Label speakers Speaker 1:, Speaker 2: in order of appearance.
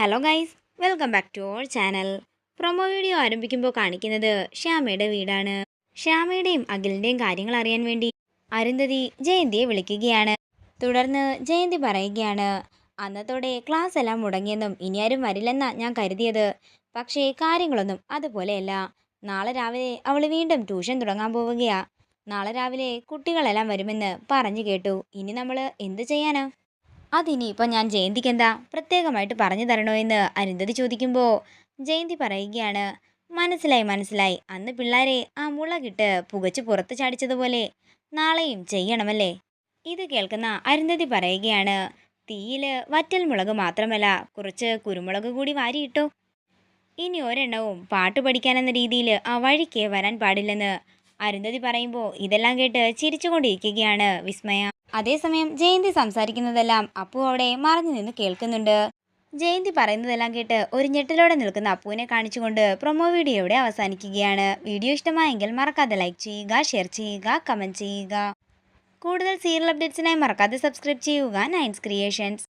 Speaker 1: Hello guys welcome back to our channel promo video ആരംഭിക്കുമ്പോൾ കാണിക്കുന്നത് ശ്യാമയുടെ വീടാണ്. ശ്യാമയുടെയും അഖിലിന്റെയും കാര്യങ്ങൾ അറിയാൻ വേണ്ടി അരുന്ധതി ജയന്തിയെ വിളിക്കുകയാണ്. തുടർന്ന് ജയന്തി പറയുകയാണ് അന്നത്തോടെ ക്ലാസ് എല്ലാം മുടങ്ങിയെന്നും ഇനി ആരും വരില്ലെന്നാ ഞാൻ കരുതിയത്. പക്ഷേ കാര്യങ്ങളൊന്നും അതുപോലെയല്ല. നാളെ രാവിലെ അവൾ വീണ്ടും ട്യൂഷൻ തുടങ്ങാൻ പോവുകയാ. നാളെ രാവിലെ കുട്ടികളെല്ലാം വരുമെന്ന് പറഞ്ഞു കേട്ടു. ഇനി നമ്മൾ എന്ത് ചെയ്യാനാ? അതിനിയിപ്പോൾ ഞാൻ ജയന്തിക്ക് എന്താ പ്രത്യേകമായിട്ട് പറഞ്ഞു തരണോ എന്ന് അരുന്ധതി ചോദിക്കുമ്പോൾ ജയന്തി പറയുകയാണ് മനസ്സിലായി മനസ്സിലായി. അന്ന് പിള്ളേരെ ആ മുളകിട്ട് പുകച്ച് പുറത്ത് ചാടിച്ചതുപോലെ നാളെയും ചെയ്യണമല്ലേ? ഇത് കേൾക്കുന്ന അരുന്ധതി പറയുകയാണ് തീയിൽ വറ്റൽ മുളക് മാത്രമല്ല കുറച്ച് കുരുമുളക് കൂടി വാരിയിട്ടോ. ഇനി ഒരെണ്ണവും പാട്ട് പഠിക്കാനെന്ന രീതിയിൽ ആ വഴിക്ക് വരാൻ പാടില്ലെന്ന് അരുന്ധതി പറയുമ്പോൾ ഇതെല്ലാം കേട്ട് ചിരിച്ചുകൊണ്ടിരിക്കുകയാണ് വിസ്മയ. അതേസമയം ജയന്തി സംസാരിക്കുന്നതെല്ലാം അപ്പു അവിടെ മറഞ്ഞു നിന്ന് കേൾക്കുന്നുണ്ട്. ജയന്തി പറയുന്നതെല്ലാം കേട്ട് ഒരു ഞെട്ടലോടെ നിൽക്കുന്ന അപ്പുവിനെ കാണിച്ചുകൊണ്ട് പ്രൊമോ വീഡിയോ ഇവിടെ അവസാനിക്കുകയാണ്. വീഡിയോ ഇഷ്ടമായെങ്കിൽ മറക്കാതെ ലൈക്ക് ചെയ്യുക ഷെയർ ചെയ്യുക കമന്റ് ചെയ്യുക. കൂടുതൽ സീരിയൽ അപ്ഡേറ്റ്സിനായി മറക്കാതെ സബ്സ്ക്രൈബ് ചെയ്യുക നയൻസ് ക്രിയേഷൻസ്